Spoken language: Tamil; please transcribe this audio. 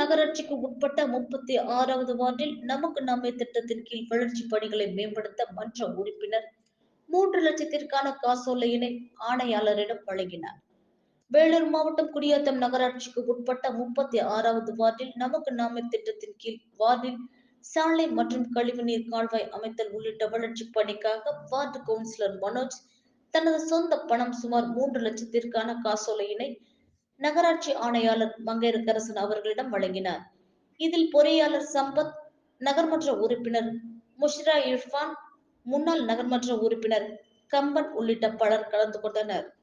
நகராட்சிக்கு உட்பட்ட முப்பத்தி ஆறாவது வார்டில் நமக்கு நாமே திட்டத்தின் கீழ் வளர்ச்சி பணிகளை மேம்படுத்த மன்ற உறுப்பினர் மூன்று லட்சத்திற்கான காசோலையினை ஆணையாளரிடம் வழங்கினார். வேலூர் மாவட்டம் குடியாத்தம் நகராட்சிக்கு உட்பட்ட முப்பத்தி ஆறாவது வார்டில் நமக்கு நாமே திட்டத்தின் கீழ் வார்டில் சாலை மற்றும் கழிவுநீர் கால்வாய் அமைத்தல் உள்ளிட்ட வளர்ச்சி பணிக்காக வார்டு கவுன்சிலர் மனோஜ் தனது சொந்த பணம் சுமார் மூன்று லட்சத்திற்கான காசோலையினை நகராட்சி ஆணையாளர் மங்கையரசன் அவர்களிடம் வழங்கினார். இதில் பொறியாளர் சம்பத் நகர்மன்ற உறுப்பினர் முஷ்ரா இர்ஃபான் முன்னாள் நகர்மன்ற உறுப்பினர் கம்பன் உள்ளிட்ட பலர் கலந்து கொண்டனர்.